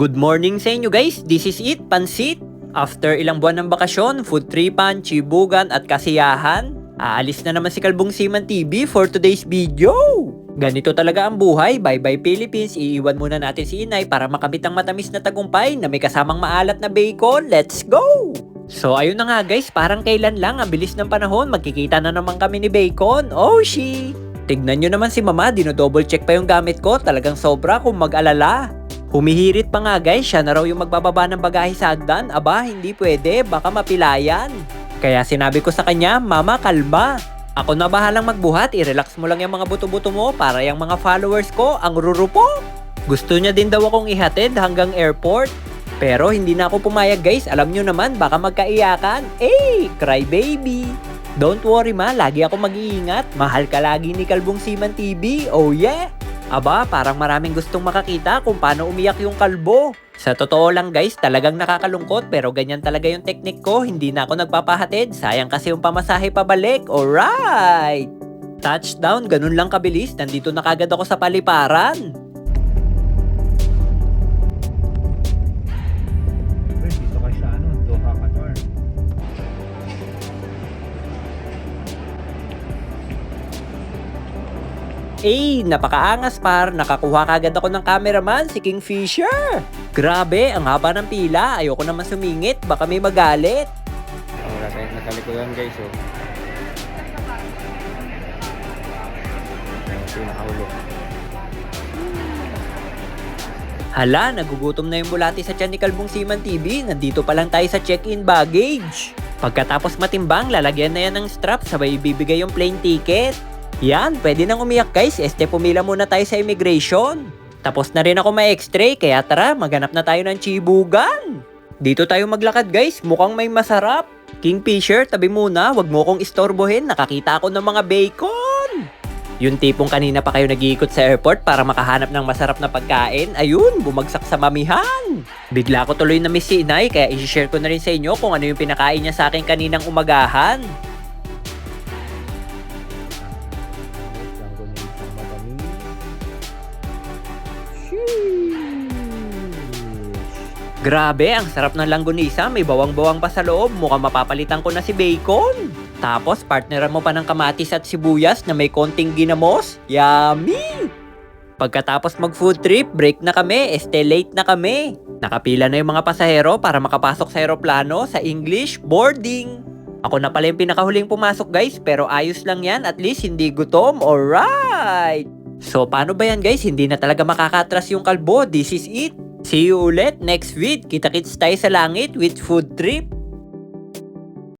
Good morning sa inyo guys, this is it, Pansit. After ilang buwan ng bakasyon, food tripan, chibugan at kasiyahan, aalis na naman si Kalbong Siman TV for today's video. Ganito talaga ang buhay, bye-bye Philippines, iiwan muna natin si Inay para makamit ang matamis na tagumpay na may kasamang maalat na bacon, let's go! So ayun na nga guys, parang kailan lang, ang bilis ng panahon, magkikita na naman kami ni Bacon, oh she! Tignan nyo naman si mama, dino-double check pa yung gamit ko, talagang sobra kung mag-alala. Humihirit pa nga guys, siya na raw yung magbababa ng bagahe sa hagdan. Aba, hindi pwede, baka mapilayan. Kaya sinabi ko sa kanya, Mama, kalma. Ako na bahalang magbuhat, i-relax mo lang yung mga buto-buto mo para yung mga followers ko ang rurupo. Gusto niya din daw akong ihatid hanggang airport. Pero hindi na ako pumayag guys, alam nyo naman baka magkaiyakan. Eh, cry baby. Don't worry ma, lagi ako mag-iingat. Mahal ka lagi ni Kalbong Siman TV, oh yeah! Aba, parang maraming gustong makakita kung paano umiyak yung kalbo. Sa totoo lang guys, talagang nakakalungkot pero ganyan talaga yung technique ko. Hindi na ako nagpapahatid. Sayang kasi yung pamasahe pabalik. Alright! Touchdown, ganun lang kabilis. Nandito na kagad ako sa paliparan. Eh, napakaangas par. Nakakuha kagad ako ng cameraman, si Kingfisher. Grabe, ang haba ng pila. Ayoko naman sumingit. Baka may magalit. Wala tayong nakalikudan guys, oh. Hala, nagugutom na yung bulati sa tiyan ni Kalbong Siman TV. Nandito pa lang tayo sa check-in baggage. Pagkatapos matimbang, lalagyan na yan ng strap sabay ibibigay yung plane ticket. Yan, pwede nang umiyak guys. Este, pumila muna tayo sa immigration. Tapos na rin ako may x-ray, kaya tara, maghanap na tayo ng chibugan. Dito tayo maglakad guys, mukhang may masarap. Kingfisher, tabi muna, wag mo kong istorbohin, nakakita ako ng mga bacon. Yung tipong kanina pa kayo nag-iikot sa airport para makahanap ng masarap na pagkain, ayun, bumagsak sa mamihan. Bigla ko tuloy na miss si Inay, kaya i-share ko na rin sa inyo kung ano yung pinakain niya sa akin kaninang umagahan. Grabe, ang sarap ng langgonisa, may bawang-bawang pa sa loob, mukhang mapapalitan ko na si Bacon. Tapos, partneran mo pa ng kamatis at sibuyas na may konting ginamos. Yummy! Pagkatapos mag food trip, break na kami, este late na kami. Nakapila na yung mga pasahero para makapasok sa aeroplano sa English boarding. Ako na pala yung pinakahuling pumasok guys, pero ayos lang yan, at least hindi gutom, alright! So paano ba yan guys, hindi na talaga makakatras yung kalbo, this is it. See you ulit next vid, kita-kits tayo sa langit with food trip.